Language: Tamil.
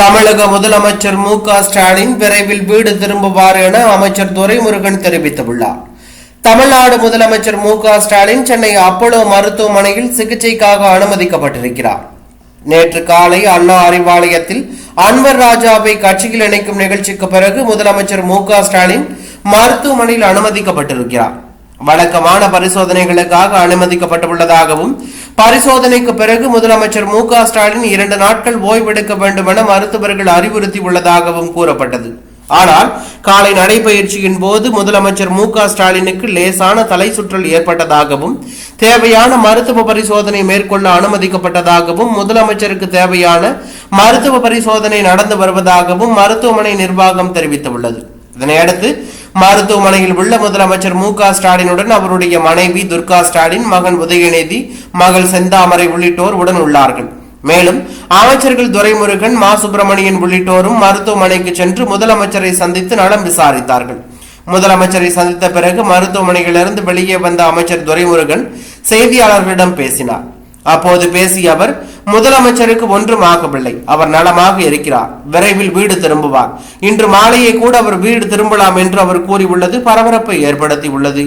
தமிழக முதலமைச்சர் மு க ஸ்டாலின் விரைவில் வீடு திரும்புவார் என அமைச்சர் துரைமுருகன் தெரிவித்துள்ளார். தமிழ்நாடு முதலமைச்சர் மு க ஸ்டாலின் சென்னை அப்போலோ மருத்துவமனையில் சிகிச்சைக்காக அனுமதிக்கப்பட்டிருக்கிறார். நேற்று காலை அண்ணா அறிவாலயத்தில் அன்வர் ராஜாவை கட்சியில் இணைக்கும் நிகழ்ச்சிக்கு பிறகு முதலமைச்சர் மு க ஸ்டாலின் மருத்துவமனையில் அனுமதிக்கப்பட்டிருக்கிறார். வழக்கமான பரிசோதனைகளுக்காக அனுமதிக்கப்பட்டுள்ளதாகவும் பரிசோதனைக்கு பிறகு முதலமைச்சர் மு க ஸ்டாலின் இரண்டு நாட்கள் ஓய்வெடுக்க வேண்டும் என மருத்துவர்கள் அறிவுறுத்தியுள்ளதாகவும் கூறப்பட்டது. ஆனால் காலை நடைபயிற்சியின் போது முதலமைச்சர் மு க ஸ்டாலினுக்கு லேசான தலை சுற்றல் ஏற்பட்டதாகவும் தேவையான மருத்துவ பரிசோதனை மேற்கொள்ள அனுமதிக்கப்பட்டதாகவும் முதலமைச்சருக்கு தேவையான மருத்துவ பரிசோதனை நடந்து வருவதாகவும் மருத்துவமனை நிர்வாகம் தெரிவித்துள்ளது. இதனையடுத்து மருத்துவமனையில் உள்ள முதலமைச்சர் மு க ஸ்டாலினுடன் அவருடைய மனைவி துர்கா ஸ்டாலின் மகன் உதயநிதி மகள் செந்தாமரை உள்ளிட்டோர் உடன் உள்ளார்கள். மேலும் அமைச்சர்கள் துரைமுருகன் மா சுப்பிரமணியன் உள்ளிட்டோரும் மருத்துவமனைக்கு சென்று முதலமைச்சரை சந்தித்து நலம் விசாரித்தார்கள். முதலமைச்சரை சந்தித்த பிறகு மருத்துவமனையிலிருந்து வெளியே வந்த அமைச்சர் துரைமுருகன் செய்தியாளர்களிடம் பேசினார். அப்போது பேசிய அவர் முதலமைச்சருக்கு ஒன்றும் ஆகவில்லை. அவர் நலமாக இருக்கிறார். விரைவில் வீடு திரும்புவார். இன்று மாலையே கூட அவர் வீடு திரும்பலாம் என்று அவர் கூறியுள்ளது. பரபரப்பை ஏற்படுத்தியுள்ளது.